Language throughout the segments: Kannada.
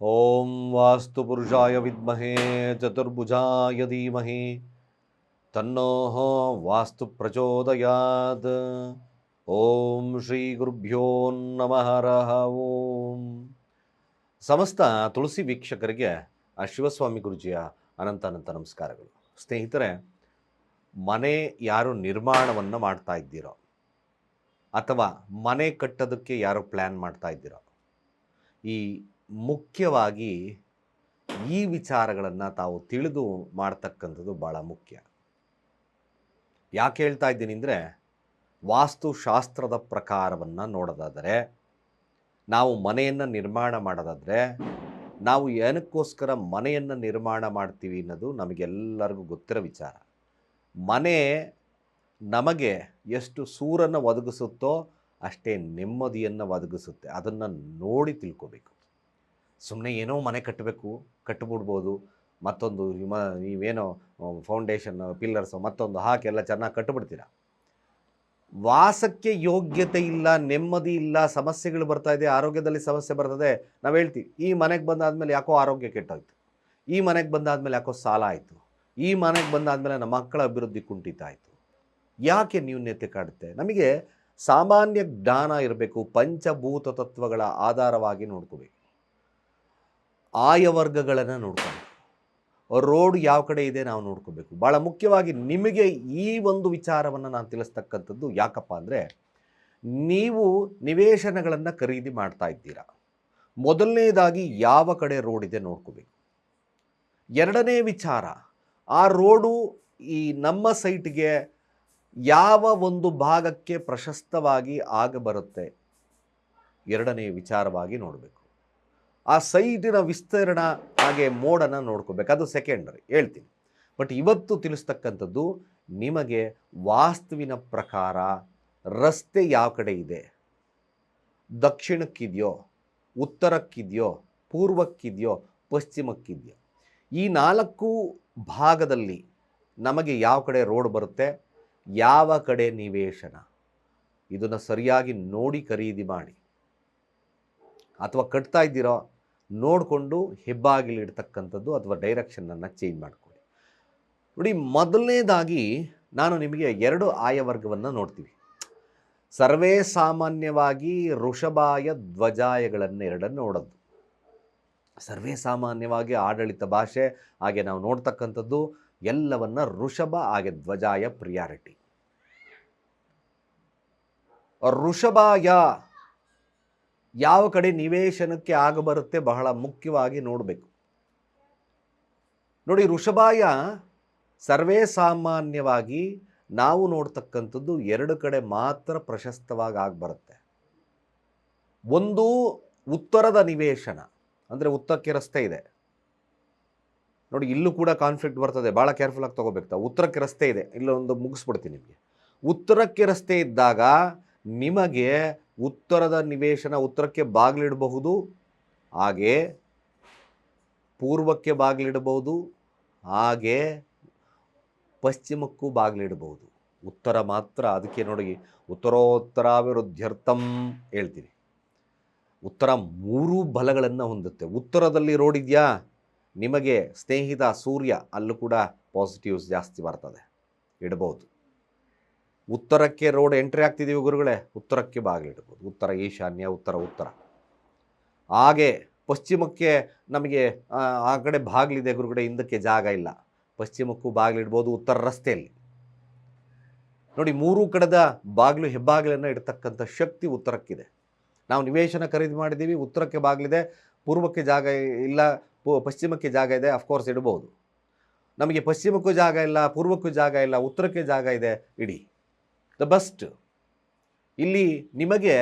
ಓಂ ವಾಸ್ತು ಪುರುಷಾಯ ವಿದ್ಮಹೇ ಚತುರ್ಭುಜಾಯ ಧೀಮಹಿ ತನ್ನೋ ವಾಸ್ತು ಪ್ರಚೋದಯಾತ್ ಓಂ ಶ್ರೀ ಗುರುಭ್ಯೋ ನಮಃ ಓಂ ಸಮಸ್ತ ತುಳಸಿ ವೀಕ್ಷಕರಿಗೆ ಆ ಶಿವಸ್ವಾಮಿ ಗುರುಜಿಯ ಅನಂತ ಅನಂತ ನಮಸ್ಕಾರಗಳು. ಸ್ನೇಹಿತರೆ, ಮನೆ ಯಾರು ನಿರ್ಮಾಣವನ್ನು ಮಾಡ್ತಾ ಇದ್ದೀರೋ, ಅಥವಾ ಮನೆ ಕಟ್ಟೋದಕ್ಕೆ ಯಾರು ಪ್ಲ್ಯಾನ್ ಮಾಡ್ತಾ ಇದ್ದೀರೋ, ಈ ಮುಖ್ಯವಾಗಿ ಈ ವಿಚಾರಗಳನ್ನು ತಾವು ತಿಳಿದು ಮಾಡ್ತಕ್ಕಂಥದ್ದು ಭಾಳ ಮುಖ್ಯ. ಯಾಕೆ ಹೇಳ್ತಾ ಇದ್ದೀನಿ ಅಂದರೆ ವಾಸ್ತುಶಾಸ್ತ್ರದ ಪ್ರಕಾರವನ್ನು ನೋಡೋದಾದರೆ, ನಾವು ಮನೆಯನ್ನು ನಿರ್ಮಾಣ ಮಾಡೋದಾದರೆ, ನಾವು ಏನಕ್ಕೋಸ್ಕರ ಮನೆಯನ್ನು ನಿರ್ಮಾಣ ಮಾಡ್ತೀವಿ ಅನ್ನೋದು ನಮಗೆಲ್ಲರಿಗೂ ಗೊತ್ತಿರೋ ವಿಚಾರ. ಮನೆ ನಮಗೆ ಎಷ್ಟು ಸೂರನ್ನು ಒದಗಿಸುತ್ತೋ ಅಷ್ಟೇ ನೆಮ್ಮದಿಯನ್ನು ಒದಗಿಸುತ್ತೆ. ಅದನ್ನು ನೋಡಿ ತಿಳ್ಕೊಬೇಕು. ಸುಮ್ಮನೆ ಏನೋ ಮನೆ ಕಟ್ಟಬೇಕು ಕಟ್ಟಿಬಿಡ್ಬೋದು ಮತ್ತೊಂದು ಹಿಮ ನೀವೇನೋ ಫೌಂಡೇಶನ್ ಪಿಲ್ಲರ್ಸು ಮತ್ತೊಂದು ಹಾಕೆಲ್ಲ ಚೆನ್ನಾಗಿ ಕಟ್ಟಿಬಿಡ್ತೀರ ವಾಸಕ್ಕೆ ಯೋಗ್ಯತೆ ಇಲ್ಲ, ನೆಮ್ಮದಿ ಇಲ್ಲ, ಸಮಸ್ಯೆಗಳು ಬರ್ತಾ ಇದೆ, ಆರೋಗ್ಯದಲ್ಲಿ ಸಮಸ್ಯೆ ಬರ್ತದೆ. ನಾವು ಹೇಳ್ತೀವಿ, ಈ ಮನೆಗೆ ಬಂದಾದಮೇಲೆ ಯಾಕೋ ಆರೋಗ್ಯ ಕೆಟ್ಟೋಯ್ತು. ಈ ಮನೆಗೆ ಬಂದಾದಮೇಲೆ ಯಾಕೋ ಸಾಲ ಆಯಿತು. ಈ ಮನೆಗೆ ಬಂದಾದಮೇಲೆ ನಮ್ಮ ಮಕ್ಕಳ ಅಭಿವೃದ್ಧಿ ಕುಂಠಿತ ಆಯಿತು ಯಾಕೆ ನ್ಯೂನ್ಯತೆ ಕಾಡುತ್ತೆ? ನಮಗೆ ಸಾಮಾನ್ಯ ಜ್ಞಾನ ಇರಬೇಕು, ಪಂಚಭೂತ ತತ್ವಗಳ ಆಧಾರವಾಗಿ ನೋಡ್ಕೋಬೇಕು. ಆಯ ವರ್ಗಗಳನ್ನು ನೋಡ್ಕೋಬೇಕು ರೋಡ್ ಯಾವ ಕಡೆ ಇದೆ ನಾವು ನೋಡ್ಕೋಬೇಕು. ಭಾಳ ಮುಖ್ಯವಾಗಿ ನಿಮಗೆ ಈ ಒಂದು ವಿಚಾರವನ್ನು ನಾನು ತಿಳಿಸ್ತಕ್ಕಂಥದ್ದು ಯಾಕಪ್ಪ ಅಂದರೆ, ನೀವು ನಿವೇಶನಗಳನ್ನು ಖರೀದಿ ಮಾಡ್ತಾ ಇದ್ದೀರಾ. ಮೊದಲನೇದಾಗಿ ಯಾವ ಕಡೆ ರೋಡ್ ಇದೆ ನೋಡ್ಕೋಬೇಕು. ಎರಡನೇ ವಿಚಾರ, ಆ ರೋಡು ಈ ನಮ್ಮ ಸೈಟ್ಗೆ ಯಾವ ಒಂದು ಭಾಗಕ್ಕೆ ಪ್ರಶಸ್ತವಾಗಿ ಆಗಬರುತ್ತೆ. ಎರಡನೇ ವಿಚಾರವಾಗಿ ನೋಡಬೇಕು. ಆ ಸೈಡಿನ ವಿಸ್ತರಣ ಹಾಗೆ ಮೋಡನ್ನು ನೋಡ್ಕೋಬೇಕು. ಅದು ಸೆಕೆಂಡರಿ ಹೇಳ್ತೀನಿ. ಬಟ್ ಇವತ್ತು ತಿಳಿಸ್ತಕ್ಕಂಥದ್ದು ನಿಮಗೆ ವಾಸ್ತುವಿನ ಪ್ರಕಾರ ರಸ್ತೆ ಯಾವ ಕಡೆ ಇದೆ? ದಕ್ಷಿಣಕ್ಕಿದೆಯೋ, ಉತ್ತರಕ್ಕಿದೆಯೋ, ಪೂರ್ವಕ್ಕಿದೆಯೋ, ಪಶ್ಚಿಮಕ್ಕಿದೆಯೋ? ಈ ನಾಲ್ಕು ಭಾಗದಲ್ಲಿ ನಮಗೆ ಯಾವ ಕಡೆ ರೋಡ್ ಬರುತ್ತೆ? ಯಾವ ಕಡೆ ನಿವೇಶನ? ಇದನ್ನು ಸರಿಯಾಗಿ ನೋಡಿ ಖರೀದಿ ಮಾಡಿ. ಅಥವಾ ಕಟ್ತಾ ಇದ್ದೀರೋ? ನೋಡಿಕೊಂಡು ಹೆಬ್ಬಾಗಿಲಿಡ್ತಕ್ಕಂಥದ್ದು ಅಥವಾ ಡೈರೆಕ್ಷನನ್ನು ಚೇಂಜ್ ಮಾಡಿಕೊಳ್ಳಿ. ನೋಡಿ, ಮೊದಲನೇದಾಗಿ ನಾನು ನಿಮಗೆ ಎರಡು ಆಯವರ್ಗವನ್ನು ನೋಡ್ತೀವಿ. ಸರ್ವೇ ಸಾಮಾನ್ಯವಾಗಿ ಋಷಭಾಯ ಧ್ವಜಾಯಗಳನ್ನು ಎರಡನ್ನು ನೋಡೋದು. ಸರ್ವೇ ಸಾಮಾನ್ಯವಾಗಿ ಆಡಳಿತ ಭಾಷೆ, ಹಾಗೆ ನಾವು ನೋಡ್ತಕ್ಕಂಥದ್ದು ಎಲ್ಲವನ್ನು ಋಷಭ ಹಾಗೆ ಧ್ವಜಾಯ ಪ್ರಿಯಾರಿಟಿ ಋಷಭಾಯ ಯಾವ ಕಡೆ ನಿವೇಶನಕ್ಕೆ ಆಗಬರುತ್ತೆ ಬಹಳ ಮುಖ್ಯವಾಗಿ ನೋಡಬೇಕು. ನೋಡಿ ಋಷಭಾಯ ಸರ್ವೇ ಸಾಮಾನ್ಯವಾಗಿ ನಾವು ನೋಡ್ತಕ್ಕಂಥದ್ದು ಎರಡು ಕಡೆ ಮಾತ್ರ ಪ್ರಶಸ್ತವಾಗಿ ಆಗಿಬರುತ್ತೆ ಒಂದು ಉತ್ತರದ ನಿವೇಶನ, ಅಂದರೆ ಉತ್ತರಕ್ಕೆ ರಸ್ತೆ ಇದೆ. ನೋಡಿ ಇಲ್ಲೂ ಕೂಡ ಕಾನ್ಫ್ಲಿಕ್ಟ್ ಬರ್ತದೆ ಭಾಳ ಕೇರ್ಫುಲ್ಲಾಗಿ ತೊಗೋಬೇಕು? ಉತ್ತರಕ್ಕೆ ರಸ್ತೆ ಇದೆ, ಇಲ್ಲೊಂದು ಮುಗಿಸ್ಬಿಡ್ತೀನಿ ನಿಮಗೆ. ಉತ್ತರಕ್ಕೆ ರಸ್ತೆ ಇದ್ದಾಗ ನಿಮಗೆ ಉತ್ತರದ ನಿವೇಶನ ಉತ್ತರಕ್ಕೆ ಬಾಗಿಲಿಡಬಹುದು, ಹಾಗೆ ಪೂರ್ವಕ್ಕೆ ಬಾಗಿಲಿಡಬಹುದು, ಹಾಗೆ ಪಶ್ಚಿಮಕ್ಕೂ ಬಾಗಿಲಿಡಬಹುದು. ಉತ್ತರ ಮಾತ್ರ ಅದಕ್ಕೆ ನೋಡಿ, ಉತ್ತರೋತ್ತರಾಭಿವೃದ್ಧ್ಯರ್ಥಂ ಹೇಳ್ತೀನಿ. ಉತ್ತರ ಮೂರೂ ಬಲಗಳನ್ನು ಹೊಂದುತ್ತೆ. ಉತ್ತರದಲ್ಲಿ ರೋಡ್ ಇದೆಯಾ? ನಿಮಗೆ ಸ್ನೇಹಿತ ಸೂರ್ಯ, ಅಲ್ಲೂ ಕೂಡ ಪಾಸಿಟಿವ್ಸ್ ಜಾಸ್ತಿ ಬರ್ತದೆ. ಇಡ್ಬೋದು ಉತ್ತರಕ್ಕೆ ರೋಡ್ ಎಂಟ್ರಿ ಆಗ್ತಿದ್ದೀವಿ ಗುರುಗಳೇ. ಉತ್ತರಕ್ಕೆ ಬಾಗಿಲಿಡ್ಬೋದು ಉತ್ತರ ಈಶಾನ್ಯ ಉತ್ತರ ಉತ್ತರ. ಹಾಗೆ ಪಶ್ಚಿಮಕ್ಕೆ ನಮಗೆ ಆ, ಕಡೆ ಬಾಗಿಲಿದೆ ಗುರುಗಡೆ ಹಿಂದಕ್ಕೆ ಜಾಗ ಇಲ್ಲ. ಪಶ್ಚಿಮಕ್ಕೂ ಬಾಗಿಲಿಡ್ಬೋದು ಉತ್ತರ ರಸ್ತೆಯಲ್ಲಿ. ನೋಡಿ ಮೂರೂ ಕಡೆದ ಬಾಗಿಲು ಹೆಬ್ಬಾಗಿಲನ್ನು ಇಡ್ತಕ್ಕಂಥ ಶಕ್ತಿ ಉತ್ತರಕ್ಕಿದೆ. ನಾವು ನಿವೇಶನ ಖರೀದಿ ಮಾಡಿದ್ದೀವಿ ಉತ್ತರಕ್ಕೆ ಬಾಗಿಲಿದೆ ಪೂರ್ವಕ್ಕೆ ಜಾಗ ಇಲ್ಲ ಪಶ್ಚಿಮಕ್ಕೆ ಜಾಗ ಇದೆ ಅಫ್ಕೋರ್ಸ್ ಇಡ್ಬೋದು. ನಮಗೆ ಪಶ್ಚಿಮಕ್ಕೂ ಜಾಗ ಇಲ್ಲ ಪೂರ್ವಕ್ಕೂ ಜಾಗ ಇಲ್ಲ ಉತ್ತರಕ್ಕೆ ಜಾಗ ಇದೆ ಇಡಿ. The best. ಇಲ್ಲಿ ನಿಮಗೆ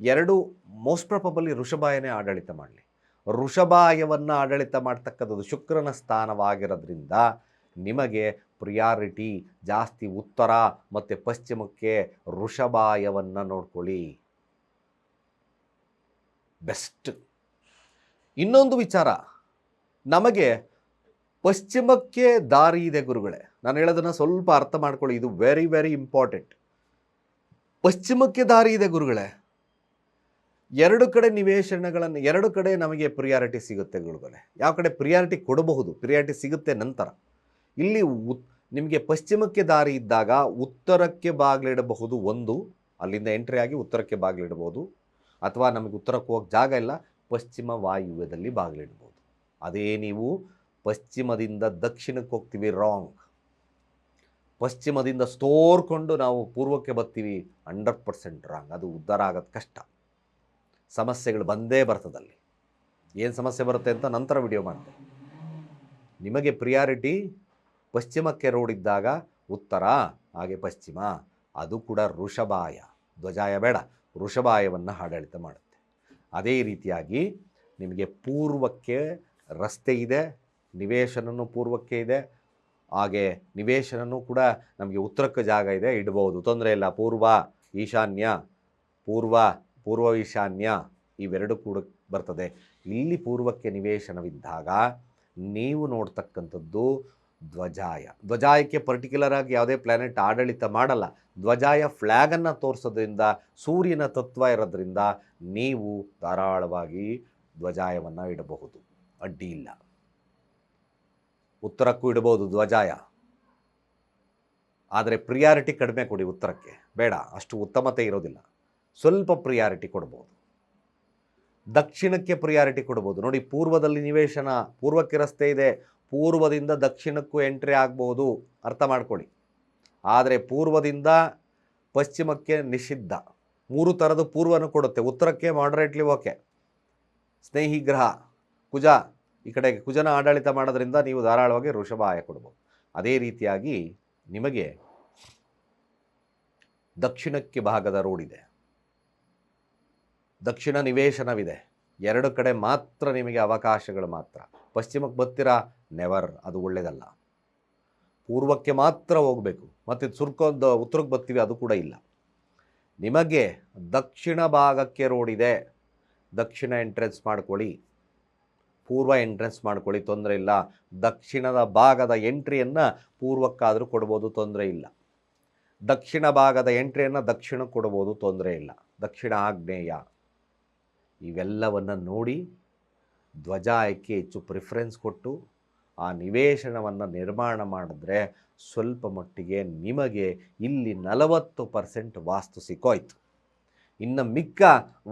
ಎರಡು ಮೋಸ್ಟ್ ಪ್ರಾಬಬಲಿ ಋಷಭಾಯನೇ ಆಡಳಿತ ಮಾಡಲಿ. ಋಷಭಾಯವನ್ನು ಆಡಳಿತ ಮಾಡ್ತಕ್ಕಂಥದ್ದು ಶುಕ್ರನ ಸ್ಥಾನವಾಗಿರೋದ್ರಿಂದ ನಿಮಗೆ ಪ್ರಿಯಾರಿಟಿ ಜಾಸ್ತಿ ಉತ್ತರ ಮತ್ತು ಪಶ್ಚಿಮಕ್ಕೆ ಋಷಭಾಯವನ್ನು ನೋಡ್ಕೊಳ್ಳಿ. ಬೆಸ್ಟ್. ಇನ್ನೊಂದು ವಿಚಾರ. ನಮಗೆ ಪಶ್ಚಿಮಕ್ಕೆ ದಾರಿ ಇದೆ ಗುರುಗಳೇ. ನಾನು ಹೇಳೋದನ್ನು ಸ್ವಲ್ಪ ಅರ್ಥ ಮಾಡ್ಕೊಳ್ಳಿ. ಇದು ವೆರಿ ವೆರಿ ಇಂಪಾರ್ಟೆಂಟ್ ಪಶ್ಚಿಮಕ್ಕೆ ದಾರಿ ಇದೆ ಗುರುಗಳೇ. ಎರಡು ಕಡೆ ನಿವೇಶನಗಳನ್ನು, ಎರಡು ಕಡೆ ನಮಗೆ ಪ್ರಿಯಾರಿಟಿ ಸಿಗುತ್ತೆ ಗುರುಗಳೇ. ಯಾವ ಕಡೆ ಪ್ರಿಯಾರಿಟಿ ಕೊಡಬಹುದು ಪ್ರಿಯಾರಿಟಿ ಸಿಗುತ್ತೆ ನಂತರ. ಇಲ್ಲಿ ನಿಮಗೆ ಪಶ್ಚಿಮಕ್ಕೆ ದಾರಿ ಇದ್ದಾಗ ಉತ್ತರಕ್ಕೆ ಬಾಗಿಲಿಡಬಹುದು ಒಂದು, ಅಲ್ಲಿಂದ ಎಂಟ್ರಿ ಆಗಿ ಉತ್ತರಕ್ಕೆ ಬಾಗಿಲಿಡಬಹುದು. ಅಥವಾ ನಮಗೆ ಉತ್ತರಕ್ಕೆ ಹೋಗಕ್ಕೆ ಜಾಗ ಇಲ್ಲ, ಪಶ್ಚಿಮ ವಾಯುವ್ಯದಲ್ಲಿ ಬಾಗಿಲಿಡ್ಬೋದು ಅದೇ ನೀವು ಪಶ್ಚಿಮದಿಂದ ದಕ್ಷಿಣಕ್ಕೆ ಹೋಗ್ತೀವಿ ರಾಂಗ್ ಪಶ್ಚಿಮದಿಂದ ಸ್ತೋರ್ಕೊಂಡು ನಾವು ಪೂರ್ವಕ್ಕೆ ಬರ್ತೀವಿ ಹಂಡ್ರೆಡ್ ಪರ್ಸೆಂಟ್ ರಾಂಗ್. ಅದು ಉದ್ಧಾರ ಆಗೋದು ಕಷ್ಟ. ಸಮಸ್ಯೆಗಳು ಬಂದೇ ಬರ್ತದಲ್ಲಿ ಏನು ಸಮಸ್ಯೆ ಬರುತ್ತೆ ಅಂತ ನಂತರ ವಿಡಿಯೋ ಮಾಡಿದೆ ನಿಮಗೆ ಪ್ರಿಯಾರಿಟಿ ಪಶ್ಚಿಮಕ್ಕೆ ರೋಡ್ ಇದ್ದಾಗ ಉತ್ತರ, ಹಾಗೆ ಪಶ್ಚಿಮ. ಅದು ಕೂಡ ಋಷಭಾಯ. ಧ್ವಜಾಯ ಬೇಡ, ಋಷಭಾಯವನ್ನು ಆಡಳಿತ ಮಾಡುತ್ತೆ. ಅದೇ ರೀತಿಯಾಗಿ ನಿಮಗೆ ಪೂರ್ವಕ್ಕೆ ರಸ್ತೆ ಇದೆ, ನಿವೇಶನನು ಪೂರ್ವಕ್ಕೆ ಇದೆ ಹಾಗೆ ನಿವೇಶನನೂ ಕೂಡ ನಮಗೆ ಉತ್ತರಕ್ಕೆ ಜಾಗ ಇದೆ ಇಡಬಹುದು ತೊಂದರೆ ಇಲ್ಲ. ಪೂರ್ವ ಈಶಾನ್ಯ, ಪೂರ್ವ ಪೂರ್ವ ಈಶಾನ್ಯ ಇವೆರಡು ಕೂಡ ಬರ್ತದೆ. ಇಲ್ಲಿ ಪೂರ್ವಕ್ಕೆ ನಿವೇಶನವಿದ್ದಾಗ ನೀವು ನೋಡ್ತಕ್ಕಂಥದ್ದು ಧ್ವಜಾಯ. ಧ್ವಜಾಯಕ್ಕೆ ಪರ್ಟಿಕ್ಯುಲರ್ ಆಗಿ ಯಾವುದೇ ಪ್ಲಾನೆಟ್ ಆಡಳಿತ ಮಾಡಲ್ಲ. ಧ್ವಜಾಯ ಫ್ಲ್ಯಾಗನ್ನು ತೋರಿಸೋದ್ರಿಂದ, ಸೂರ್ಯನ ತತ್ವ ಇರೋದ್ರಿಂದ ನೀವು ಧಾರಾಳವಾಗಿ ಧ್ವಜಾಯವನ್ನು ಇಡಬಹುದು. ಅಡ್ಡಿ ಇಲ್ಲ. ಉತ್ತರಕ್ಕೂ ಇಡಬಹುದು ಧ್ವಜಾಯ. ಆದರೆ ಪ್ರಿಯಾರಿಟಿ ಕಡಿಮೆ ಕೊಡಿ ಉತ್ತರಕ್ಕೆ. ಬೇಡ, ಅಷ್ಟು ಉತ್ತಮತೆ ಇರೋದಿಲ್ಲ. ಸ್ವಲ್ಪ ಪ್ರಿಯಾರಿಟಿ ಕೊಡ್ಬೋದು. ದಕ್ಷಿಣಕ್ಕೆ ಪ್ರಿಯಾರಿಟಿ ಕೊಡ್ಬೋದು. ನೋಡಿ, ಪೂರ್ವದಲ್ಲಿ ನಿವೇಶನ, ಪೂರ್ವಕ್ಕೆ ರಸ್ತೆ ಇದೆ. ಪೂರ್ವದಿಂದ ದಕ್ಷಿಣಕ್ಕೂ ಎಂಟ್ರಿ ಆಗ್ಬೋದು ಅರ್ಥ ಮಾಡ್ಕೊಳ್ಳಿ. ಆದರೆ ಪೂರ್ವದಿಂದ ಪಶ್ಚಿಮಕ್ಕೆ ನಿಷಿದ್ಧ. ಮೂರು ಥರದ ಪೂರ್ವನೂ ಕೊಡುತ್ತೆ. ಉತ್ತರಕ್ಕೆ ಮಾಡರೇಟ್ಲಿ ಓಕೆ ಸ್ನೇಹಿ ಗ್ರಹ. ಕುಜ ಈ ಕಡೆ ಕುಜನ ಆಡಳಿತ ಮಾಡೋದ್ರಿಂದ ನೀವು ಧಾರಾಳವಾಗಿ ವೃಷಭ ಆಯ ಕೊಡ್ಬೋದು. ಅದೇ ರೀತಿಯಾಗಿ ನಿಮಗೆ ದಕ್ಷಿಣಕ್ಕೆ ಭಾಗದ ರೋಡ್ ಇದೆ. ದಕ್ಷಿಣ ನಿವೇಶನವಿದೆ. ಎರಡು ಕಡೆ ಮಾತ್ರ ನಿಮಗೆ ಅವಕಾಶಗಳು ಮಾತ್ರ. ಪಶ್ಚಿಮಕ್ಕೆ ಬರ್ತೀರಾ? ನೆವರ್ ಅದು ಒಳ್ಳೆಯದಲ್ಲ ಪೂರ್ವಕ್ಕೆ ಮಾತ್ರ ಹೋಗಬೇಕು. ಮತ್ತು ಸುರ್ಕೊಂದು ಉತ್ತರಕ್ಕೆ ಬರ್ತೀವಿ, ಅದು ಕೂಡ ಇಲ್ಲ. ನಿಮಗೆ ದಕ್ಷಿಣ ಭಾಗಕ್ಕೆ ರೋಡ್ ಇದೆ. ದಕ್ಷಿಣ ಎಂಟ್ರೆನ್ಸ್ ಮಾಡ್ಕೊಳ್ಳಿ. ಪೂರ್ವ ಎಂಟ್ರೆನ್ಸ್ ಮಾಡ್ಕೊಳ್ಳಿ, ತೊಂದರೆ ಇಲ್ಲ. ದಕ್ಷಿಣದ ಭಾಗದ ಎಂಟ್ರಿಯನ್ನು ಪೂರ್ವಕ್ಕಾದರೂ ಕೊಡ್ಬೋದು, ತೊಂದರೆ ಇಲ್ಲ. ದಕ್ಷಿಣ ಭಾಗದ ಎಂಟ್ರಿಯನ್ನು ದಕ್ಷಿಣಕ್ಕೆ ಕೊಡ್ಬೋದು, ತೊಂದರೆ ಇಲ್ಲ. ದಕ್ಷಿಣ ಆಗ್ನೇಯ. ಇವೆಲ್ಲವನ್ನು ನೋಡಿ ಧ್ವಜ ಆಯ್ಕೆ ಹೆಚ್ಚು ಪ್ರಿಫರೆನ್ಸ್ ಕೊಟ್ಟು ಆ ನಿವೇಶನವನ್ನು ನಿರ್ಮಾಣ ಮಾಡಿದ್ರೆ ಸ್ವಲ್ಪ ಮಟ್ಟಿಗೆ ನಿಮಗೆ ಇಲ್ಲಿ ನಲವತ್ತು ಪರ್ಸೆಂಟ್ ವಾಸ್ತು ಸಿಕ್ಕೋಯ್ತು. ಇನ್ನು ಮಿಕ್ಕ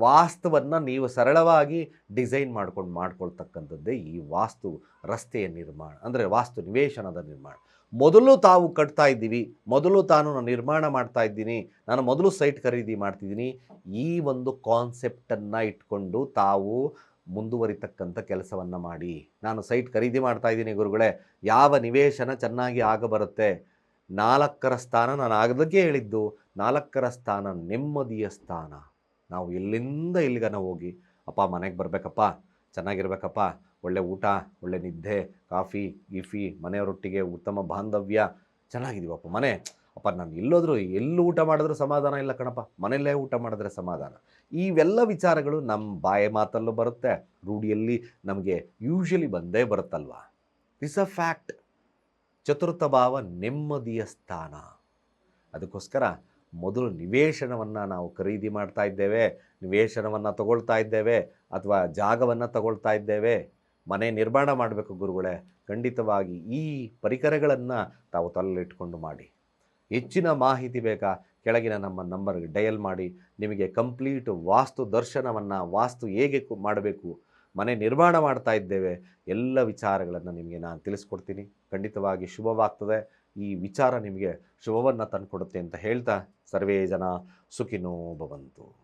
ವಾಸ್ತುವನ್ನು ನೀವು ಸರಳವಾಗಿ ಡಿಸೈನ್ ಮಾಡ್ಕೊಂಡು ಮಾಡ್ಕೊಳ್ತಕ್ಕಂಥದ್ದೇ ಈ ವಾಸ್ತು ರಸ್ತೆಯ ನಿರ್ಮಾಣ, ಅಂದರೆ ವಾಸ್ತು ನಿವೇಶನದ ನಿರ್ಮಾಣ. ಮೊದಲು ತಾವು ಕಟ್ತಾ ಇದ್ದೀವಿ, ಮೊದಲು ತಾನು ನಾನು ನಿರ್ಮಾಣ ಮಾಡ್ತಾ ಇದ್ದೀನಿ, ನಾನು ಮೊದಲು ಸೈಟ್ ಖರೀದಿ ಮಾಡ್ತಿದ್ದೀನಿ, ಈ ಒಂದು ಕಾನ್ಸೆಪ್ಟನ್ನು ಇಟ್ಕೊಂಡು ತಾವು ಮುಂದುವರಿತಕ್ಕಂಥ ಕೆಲಸವನ್ನು ಮಾಡಿ. ನಾನು ಸೈಟ್ ಖರೀದಿ ಮಾಡ್ತಾ ಇದ್ದೀನಿ ಗುರುಗಳೇ, ಯಾವ ನಿವೇಶನ ಚೆನ್ನಾಗಿ ಆಗಬರುತ್ತೆ? ನಾಲ್ಕರ ಸ್ಥಾನ ನಾನು ಆಗದಕ್ಕೆ ಹೇಳಿದ್ದು. ನಾಲ್ಕರ ಸ್ಥಾನ ನೆಮ್ಮದಿಯ ಸ್ಥಾನ. ನಾವು ಎಲ್ಲಿಂದ ಎಲ್ಲಿಗನ ಹೋಗಿ, ಅಪ್ಪ, ಮನೆಗೆ ಬರಬೇಕಪ್ಪ, ಚೆನ್ನಾಗಿರ್ಬೇಕಪ್ಪ, ಒಳ್ಳೆ ಊಟ, ಒಳ್ಳೆ ನಿದ್ದೆ, ಕಾಫಿ, ಗಿಫಿ, ಮನೆಯವರೊಟ್ಟಿಗೆ ಉತ್ತಮ ಬಾಂಧವ್ಯ, ಚೆನ್ನಾಗಿದ್ದೀವಪ್ಪ ಮನೆ. ಅಪ್ಪ, ನಾನು ಎಲ್ಲೋದ್ರೂ, ಎಲ್ಲೂ ಊಟ ಮಾಡಿದ್ರೂ ಸಮಾಧಾನ ಇಲ್ಲ ಕಣಪ್ಪ, ಮನೆಯಲ್ಲೇ ಊಟ ಮಾಡಿದ್ರೆ ಸಮಾಧಾನ. ಇವೆಲ್ಲ ವಿಚಾರಗಳು ನಮ್ಮ ಬಾಯ ಮಾತಲ್ಲೂ ಬರುತ್ತೆ, ರೂಢಿಯಲ್ಲಿ ನಮಗೆ ಯೂಶಲಿ ಬಂದೇ ಬರುತ್ತಲ್ವಾ? ಇಸ್ ಅ ಫ್ಯಾಕ್ಟ್ ಚತುರ್ಥ ಭಾವ ನೆಮ್ಮದಿಯ ಸ್ಥಾನ. ಅದಕ್ಕೋಸ್ಕರ ಮೊದಲು ನಿವೇಶನವನ್ನು ನಾವು ಖರೀದಿ ಮಾಡ್ತಾ ಇದ್ದೇವೆ, ನಿವೇಶನವನ್ನು ತಗೊಳ್ತಾ ಇದ್ದೇವೆ ಅಥವಾ ಜಾಗವನ್ನು ತಗೊಳ್ತಾ ಇದ್ದೇವೆ, ಮನೆ ನಿರ್ಮಾಣ ಮಾಡಬೇಕು ಗುರುಗಳೇ, ಖಂಡಿತವಾಗಿ ಈ ಪರಿಕರಗಳನ್ನು ತಾವು ತಲೆಲಿಟ್ಕೊಂಡು ಮಾಡಿ. ಹೆಚ್ಚಿನ ಮಾಹಿತಿ ಬೇಕಾ? ಕೆಳಗಿನ ನಮ್ಮ ನಂಬರ್ಗೆ ಡಯಲ್ ಮಾಡಿ. ನಿಮಗೆ ಕಂಪ್ಲೀಟ್ ವಾಸ್ತು ದರ್ಶನವನ್ನು, ವಾಸ್ತು ಹೇಗೆ ಮಾಡಬೇಕು, ಮನೆ ನಿರ್ಮಾಣ ಮಾಡ್ತಾ ಇದ್ದೇವೆ, ಎಲ್ಲ ವಿಚಾರಗಳನ್ನು ನಿಮಗೆ ನಾನು ತಿಳಿಸ್ಕೊಡ್ತೀನಿ. ಖಂಡಿತವಾಗಿ ಶುಭವಾಗ್ತದೆ. ಈ ವಿಚಾರ ನಿಮಗೆ ಶುಭವನ್ನು ತಂದುಕೊಡುತ್ತೆ ಅಂತ ಹೇಳ್ತಾ ಸರ್ವೇ ಜನ ಸುಖಿನೋ ಭವಂತು.